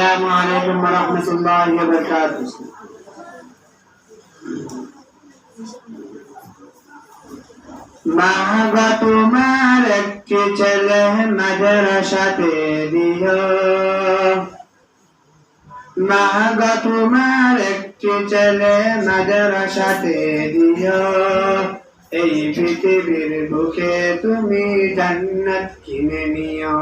السلام عليكم ورحمة الله وبركاته মাগা তোমার একটি ছেলে মাদ্রাসাতে দিও মাগা তোমার একটি ছেলে মাদ্রাসাতে দিও এই পৃথিবীর বুকে তুমি জান্নাত কিনে নিও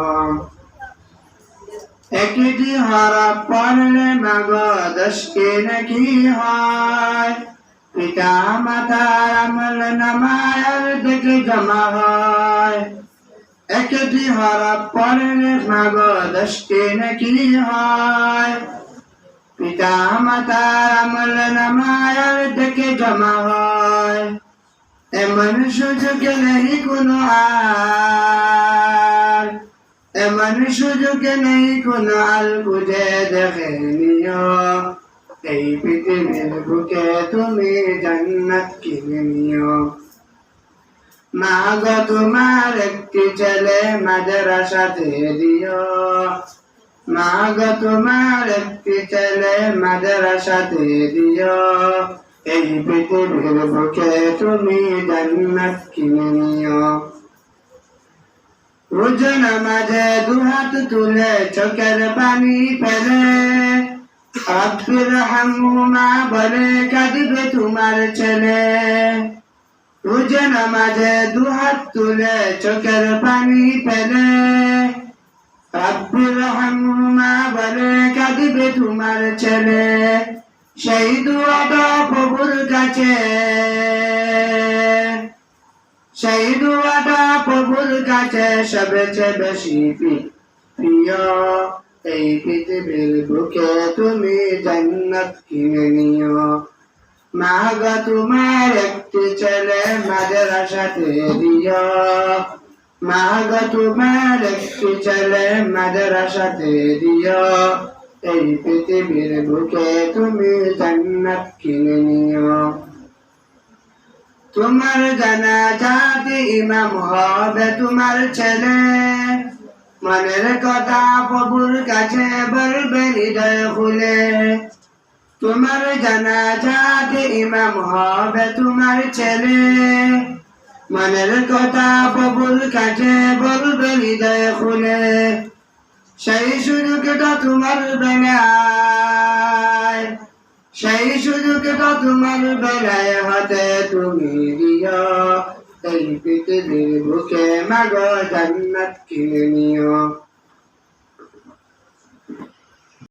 একটি হরপ পড়লে মাগ দশকে নাকি হয় পিতা মাতার আমল নামায়ার দেখে জমা হয় একটি হরপ পড়লে মাগ দশকে নাকি হয় পিতা মাতার আমল নামায়ার দেখে জমা হয় এমন সুযোগ নেই কোনো আর এমন সুযোগ নেই কোনো আল বুঝে দেখে নিও। এই পৃথিবীর বুকে তুমি জান্নাত কিনে নিও। মা গো তোমার একটি ছেলে মাদ্রাসাতে দিও। মা গো তোমার একটি ছেলে মাদ্রাসাতে দিও। এই পৃথিবীর বুকে তুমি জান্নাত কিনে নিও। রোজ নামাজে দুহাত তুলে চোখের পানি ফেলে। আব্দুর হামুমা বলে, কাঁদবে তোমার ছেলে। রোজ নামাজে দুহাত তুলে চোখের পানি ফেলে। আব্দুর হামুমা বলে, কাঁদবে তোমার ছেলে। সেই দুয়াটা প্রভুর কাছে। সেই দুয়াটা প্রভুর কাছে সবচেয়ে বেশি প্রিয়। এই পৃথিবীর বুকে তুমি জান্নাত কিনে নিও। মা গো, তোমার একটি ছেলে মাদ্রাসাতে দিও। মা গো, তোমার একটি ছেলে মাদ্রাসাতে দিও। এই পৃথিবীর বুকে তুমি জান্নাত কিনে নিও। তোমার জানা জাতি ইমাম হবে তোমার ছেলে। মনের কথা প্রভুর কাছে বলবে হৃদয় খুলে। তোমার জানা জাতি ইমাম হবে তোমার ছেলে। মনের কথা প্রভুর কাছে বলবে হৃদয় খুলে। সেই সুযোগটা তোমার বেলায় সেই সুযোগটা তোমার বেলায় হাতে তুমি দিও। এই পৃথিবীর বুকে মাগো জান্নাত কিনে নিও।